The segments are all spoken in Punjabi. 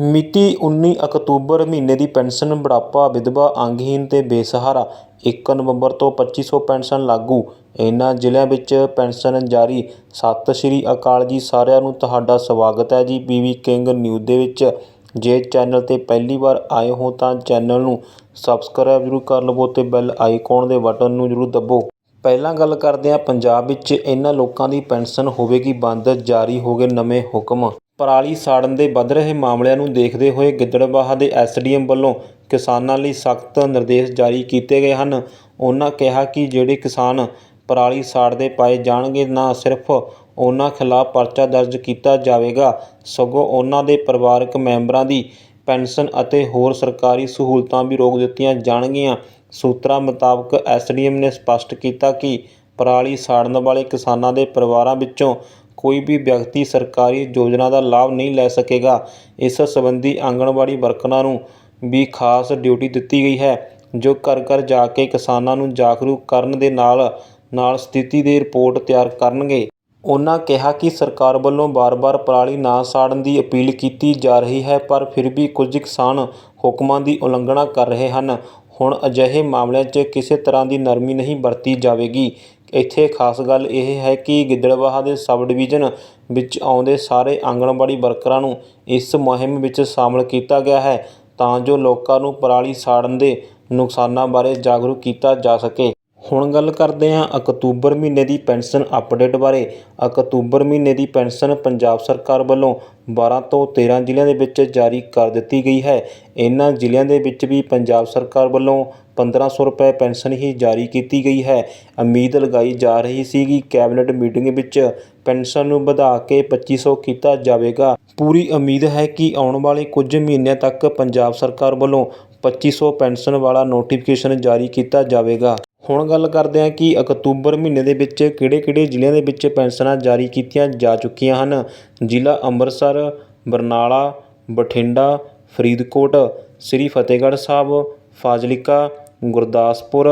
ਮਿਤੀ 19 ਅਕਤੂਬਰ ਮਹੀਨੇ ਦੀ ਪੈਨਸ਼ਨ ਬੁਢਾਪਾ ਵਿਧਵਾ ਅੰਗਹੀਨ ਅਤੇ ਬੇਸਹਾਰਾ ਇੱਕ ਨਵੰਬਰ ਤੋਂ ਪੱਚੀ ਸੌ ਪੈਨਸ਼ਨ ਲਾਗੂ। ਇਹਨਾਂ ਜ਼ਿਲ੍ਹਿਆਂ ਵਿੱਚ ਪੈਨਸ਼ਨ ਜਾਰੀ। ਸਤਿ ਸ਼੍ਰੀ ਅਕਾਲ ਜੀ, ਸਾਰਿਆਂ ਨੂੰ ਤੁਹਾਡਾ ਸਵਾਗਤ ਹੈ ਜੀ ਬੀਵੀ ਕਿੰਗ ਨਿਊਜ਼ ਦੇ ਵਿੱਚ। ਜੇ ਚੈਨਲ ਤੇ ਪਹਿਲੀ ਵਾਰ ਆਏ ਹੋ ਤਾਂ ਚੈਨਲ ਨੂੰ ਸਬਸਕ੍ਰਾਈਬ ਜ਼ਰੂਰ ਕਰ ਲਵੋ ਅਤੇ ਬੈਲ ਆਈਕਨ ਦੇ ਬਟਨ ਨੂੰ ਜ਼ਰੂਰ ਦੱਬੋ। ਪਹਿਲਾਂ ਗੱਲ ਕਰਦੇ ਹਾਂ, ਪੰਜਾਬ ਵਿੱਚ ਇਹਨਾਂ ਲੋਕਾਂ ਦੀ ਪੈਨਸ਼ਨ ਹੋਵੇਗੀ ਬੰਦ, ਜਾਰੀ ਹੋ ਗਏ ਨਵੇਂ ਹੁਕਮ। ਪਰਾਲੀ ਸਾੜਨ ਦੇ ਵੱਧ ਰਹੇ ਮਾਮਲਿਆਂ ਨੂੰ ਦੇਖਦੇ ਹੋਏ ਗਿੱਦੜਬਾਹਾ ਦੇ ਐਸਡੀਐਮ ਵੱਲੋਂ ਕਿਸਾਨਾਂ ਲਈ ਸਖਤ ਨਿਰਦੇਸ਼ ਜਾਰੀ ਕੀਤੇ ਗਏ ਹਨ। ਉਹਨਾਂ ਕਿਹਾ ਕਿ ਜਿਹੜੇ ਕਿਸਾਨ ਪਰਾਲੀ ਸਾੜਦੇ ਪਾਏ ਜਾਣਗੇ, ਨਾ ਸਿਰਫ ਉਹਨਾਂ ਖਿਲਾਫ ਪਰਚਾ ਦਰਜ ਕੀਤਾ ਜਾਵੇਗਾ, ਸਗੋਂ ਉਹਨਾਂ ਦੇ ਪਰਿਵਾਰਕ ਮੈਂਬਰਾਂ ਦੀ ਪੈਨਸ਼ਨ ਅਤੇ ਹੋਰ ਸਰਕਾਰੀ ਸਹੂਲਤਾਂ ਵੀ ਰੋਕ ਦਿੱਤੀਆਂ ਜਾਣਗੀਆਂ। ਸੂਤਰਾਂ ਮੁਤਾਬਕ ਐਸਡੀਐਮ ਨੇ ਸਪਸ਼ਟ ਕੀਤਾ ਕਿ ਪਰਾਲੀ ਸਾੜਨ ਵਾਲੇ ਕਿਸਾਨਾਂ ਦੇ ਪਰਿਵਾਰਾਂ ਵਿੱਚੋਂ ਕੋਈ ਵੀ ਵਿਅਕਤੀ ਸਰਕਾਰੀ ਯੋਜਨਾ ਦਾ ਲਾਭ ਨਹੀਂ ਲੈ ਸਕੇਗਾ। ਇਸ ਸੰਬੰਧੀ ਆਂਗਣਵਾੜੀ ਵਰਕਰਾਂ ਨੂੰ ਵੀ ਖਾਸ ਡਿਊਟੀ ਦਿੱਤੀ ਗਈ ਹੈ, ਜੋ ਘਰ ਘਰ ਜਾ ਕੇ ਕਿਸਾਨਾਂ ਨੂੰ ਜਾਗਰੂਕ ਕਰਨ ਦੇ ਨਾਲ ਨਾਲ ਸਥਿਤੀ ਦੀ ਰਿਪੋਰਟ ਤਿਆਰ ਕਰਨਗੇ। ਉਹਨਾਂ ਕਿਹਾ ਕਿ ਸਰਕਾਰ ਵੱਲੋਂ ਵਾਰ ਵਾਰ ਪਰਾਲੀ ਨਾ ਸਾੜਨ ਦੀ ਅਪੀਲ ਕੀਤੀ ਜਾ ਰਹੀ ਹੈ, ਪਰ ਫਿਰ ਵੀ ਕੁਝ ਕਿਸਾਨ ਹੁਕਮਾਂ ਦੀ ਉਲੰਘਣਾ ਕਰ ਰਹੇ ਹਨ। ਹੁਣ ਅਜਿਹੇ ਮਾਮਲਿਆਂ 'ਚ ਕਿਸੇ ਤਰ੍ਹਾਂ ਦੀ ਨਰਮੀ ਨਹੀਂ ਵਰਤੀ ਜਾਵੇਗੀ। ਇੱਥੇ ਖਾਸ ਗੱਲ ਇਹ ਹੈ ਕਿ ਗਿੱਦੜਬਾਹਾ ਦੇ ਸਬ ਡਿਵੀਜ਼ਨ ਵਿੱਚ ਆਉਂਦੇ ਸਾਰੇ ਆਂਗਣਵਾੜੀ ਵਰਕਰਾਂ ਨੂੰ ਇਸ ਮੁਹਿੰਮ ਵਿੱਚ ਸ਼ਾਮਲ ਕੀਤਾ ਗਿਆ ਹੈ ਤਾਂ ਜੋ ਲੋਕਾਂ ਨੂੰ ਪਰਾਲੀ ਸਾੜਨ ਦੇ ਨੁਕਸਾਨਾਂ ਬਾਰੇ ਜਾਗਰੂਕ ਕੀਤਾ ਜਾ ਸਕੇ। ਹੁਣ ਗੱਲ ਕਰਦੇ ਹਾਂ ਅਕਤੂਬਰ ਮਹੀਨੇ ਦੀ ਪੈਨਸ਼ਨ ਅਪਡੇਟ ਬਾਰੇ। ਅਕਤੂਬਰ ਮਹੀਨੇ ਦੀ ਪੈਨਸ਼ਨ ਪੰਜਾਬ ਸਰਕਾਰ ਵੱਲੋਂ 12 ਤੋਂ 13 ਜ਼ਿਲ੍ਹਿਆਂ ਦੇ ਵਿੱਚ ਜਾਰੀ ਕਰ ਦਿੱਤੀ ਗਈ ਹੈ। ਇਹਨਾਂ ਜ਼ਿਲ੍ਹਿਆਂ ਦੇ ਵਿੱਚ ਵੀ ਪੰਜਾਬ ਸਰਕਾਰ ਵੱਲੋਂ 1500 ਰੁਪਏ ਪੈਨਸ਼ਨ ਹੀ ਜਾਰੀ ਕੀਤੀ ਗਈ ਹੈ। ਉਮੀਦ ਲਗਾਈ ਜਾ ਰਹੀ ਸੀ ਕਿ ਕੈਬਨਿਟ ਮੀਟਿੰਗ ਵਿੱਚ ਪੈਨਸ਼ਨ ਨੂੰ ਵਧਾ ਕੇ 2500 ਕੀਤਾ ਜਾਵੇਗਾ। ਪੂਰੀ ਉਮੀਦ ਹੈ ਕਿ ਆਉਣ ਵਾਲੇ ਕੁਝ ਮਹੀਨਿਆਂ ਤੱਕ ਪੰਜਾਬ ਸਰਕਾਰ ਵੱਲੋਂ 2500 ਪੈਨਸ਼ਨ ਵਾਲਾ ਨੋਟੀਫਿਕੇਸ਼ਨ ਜਾਰੀ ਕੀਤਾ ਜਾਵੇਗਾ। ਹੁਣ ਗੱਲ ਕਰਦੇ ਹਾਂ ਕਿ ਅਕਤੂਬਰ ਮਹੀਨੇ ਦੇ ਵਿੱਚ ਕਿਹੜੇ-ਕਿਹੜੇ ਜ਼ਿਲ੍ਹਿਆਂ ਦੇ ਵਿੱਚ ਪੈਨਸ਼ਨਾਂ ਜਾਰੀ ਕੀਤੀਆਂ ਜਾ ਚੁੱਕੀਆਂ ਹਨ? ਜ਼ਿਲ੍ਹਾ ਅੰਮ੍ਰਿਤਸਰ, ਬਰਨਾਲਾ, ਬਠਿੰਡਾ, ਫਰੀਦਕੋਟ, ਸ੍ਰੀ ਫਤਿਹਗੜ੍ਹ ਸਾਹਿਬ, ਫਾਜ਼ਿਲਕਾ ਗੁਰਦਾਸਪੁਰ,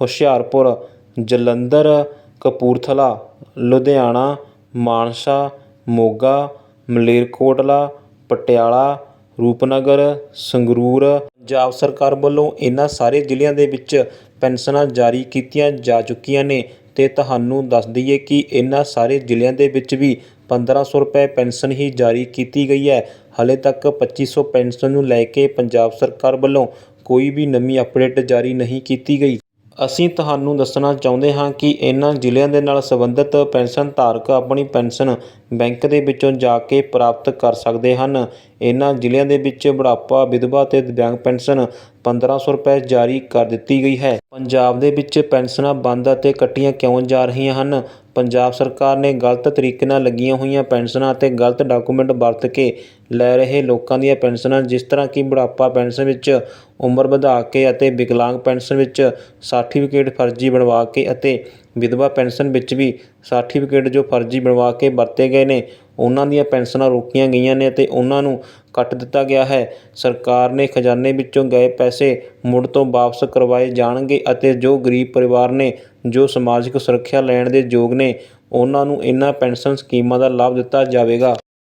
ਹੁਸ਼ਿਆਰਪੁਰ, ਜਲੰਧਰ, ਕਪੂਰਥਲਾ, ਲੁਧਿਆਣਾ, ਮਾਨਸਾ, ਮੋਗਾ, ਮਲੇਰਕੋਟਲਾ, ਪਟਿਆਲਾ, ਰੂਪਨਗਰ, ਸੰਗਰੂਰ। ਪੰਜਾਬ ਸਰਕਾਰ ਵੱਲੋਂ ਇਹਨਾਂ ਸਾਰੇ ਜ਼ਿਲ੍ਹਿਆਂ ਦੇ ਵਿੱਚ ਪੈਨਸ਼ਨਾਂ ਜਾਰੀ ਕੀਤੀਆਂ ਜਾ ਚੁੱਕੀਆਂ ਨੇ ਤੇ ਤੁਹਾਨੂੰ ਦੱਸ ਦਈਏ ਕਿ ਇਹਨਾਂ ਸਾਰੇ ਜ਼ਿਲ੍ਹਿਆਂ ਦੇ ਵਿੱਚ ਵੀ 1500 ਰੁਪਏ ਪੈਨਸ਼ਨ ਹੀ ਜਾਰੀ ਕੀਤੀ ਗਈ ਹੈ। ਹਾਲੇ ਤੱਕ 2500 ਪੈਨਸ਼ਨ ਨੂੰ ਲੈ ਕੇ ਪੰਜਾਬ ਸਰਕਾਰ ਵੱਲੋਂ ਕੋਈ ਵੀ ਨਵੀਂ ਅਪਡੇਟ ਜਾਰੀ ਨਹੀਂ ਕੀਤੀ ਗਈ। ਅਸੀਂ ਤੁਹਾਨੂੰ ਦੱਸਣਾ ਚਾਹੁੰਦੇ ਹਾਂ ਕਿ ਇਹਨਾਂ ਜ਼ਿਲ੍ਹਿਆਂ ਦੇ ਨਾਲ ਸੰਬੰਧਿਤ ਪੈਨਸ਼ਨ ਧਾਰਕ ਆਪਣੀ ਪੈਨਸ਼ਨ ਬੈਂਕ ਦੇ ਵਿੱਚੋਂ ਜਾ ਕੇ ਪ੍ਰਾਪਤ ਕਰ ਸਕਦੇ ਹਨ। ਇਹਨਾਂ ਜ਼ਿਲ੍ਹਿਆਂ ਦੇ ਵਿੱਚ ਬੁਢਾਪਾ, ਵਿਧਵਾ ਤੇ ਦਿਵਿਆਂਗ ਪੈਨਸ਼ਨ 1500 ਰੁਪਏ ਜਾਰੀ ਕਰ ਦਿੱਤੀ ਗਈ ਹੈ। ਪੰਜਾਬ ਦੇ ਵਿੱਚ ਪੈਨਸ਼ਨਾਂ ਬੰਦ ਅਤੇ ਕੱਟੀਆਂ ਕਿਉਂ ਜਾ ਰਹੀਆਂ ਹਨ? ਪੰਜਾਬ ਸਰਕਾਰ ਨੇ ਗਲਤ ਤਰੀਕੇ ਨਾਲ ਲੱਗੀਆਂ ਹੋਈਆਂ ਪੈਨਸ਼ਨਾਂ ਅਤੇ ਗਲਤ ਡਾਕੂਮੈਂਟ ਵਰਤ ਕੇ ਲੈ ਰਹੇ ਲੋਕਾਂ ਦੀਆਂ ਪੈਨਸ਼ਨਾਂ, ਜਿਸ ਤਰ੍ਹਾਂ ਕਿ ਬੁਢਾਪਾ ਪੈਨਸ਼ਨ ਵਿੱਚ ਉਮਰ ਵਧਾ ਕੇ ਅਤੇ ਵਿਕਲਾਂਗ ਪੈਨਸ਼ਨ ਵਿੱਚ ਸਰਟੀਫਿਕੇਟ ਫਰਜ਼ੀ ਬਣਵਾ ਕੇ ਅਤੇ ਵਿਧਵਾ ਪੈਨਸ਼ਨ ਵਿੱਚ ਵੀ ਸਰਟੀਫਿਕੇਟ ਜੋ ਫਰਜ਼ੀ ਬਣਵਾ ਕੇ ਵਰਤੇ ਗਏ ਨੇ, ਉਹਨਾਂ ਦੀਆਂ ਪੈਨਸ਼ਨਾਂ ਰੋਕੀਆਂ ਗਈਆਂ ਨੇ ਅਤੇ ਉਹਨਾਂ ਨੂੰ ਕੱਟ ਦਿੱਤਾ ਗਿਆ ਹੈ। ਸਰਕਾਰ ਨੇ ਖਜ਼ਾਨੇ ਵਿੱਚੋਂ ਗਏ ਪੈਸੇ ਮੁੜ ਤੋਂ ਵਾਪਸ ਕਰਵਾਏ ਜਾਣਗੇ ਅਤੇ ਜੋ ਗਰੀਬ ਪਰਿਵਾਰ ਨੇ, ਜੋ ਸਮਾਜਿਕ ਸੁਰੱਖਿਆ ਲੈਣ ਦੇ ਯੋਗ ਨੇ, ਉਹਨਾਂ ਨੂੰ ਇਹਨਾਂ ਪੈਨਸ਼ਨ ਸਕੀਮਾਂ ਦਾ ਲਾਭ ਦਿੱਤਾ ਜਾਵੇਗਾ।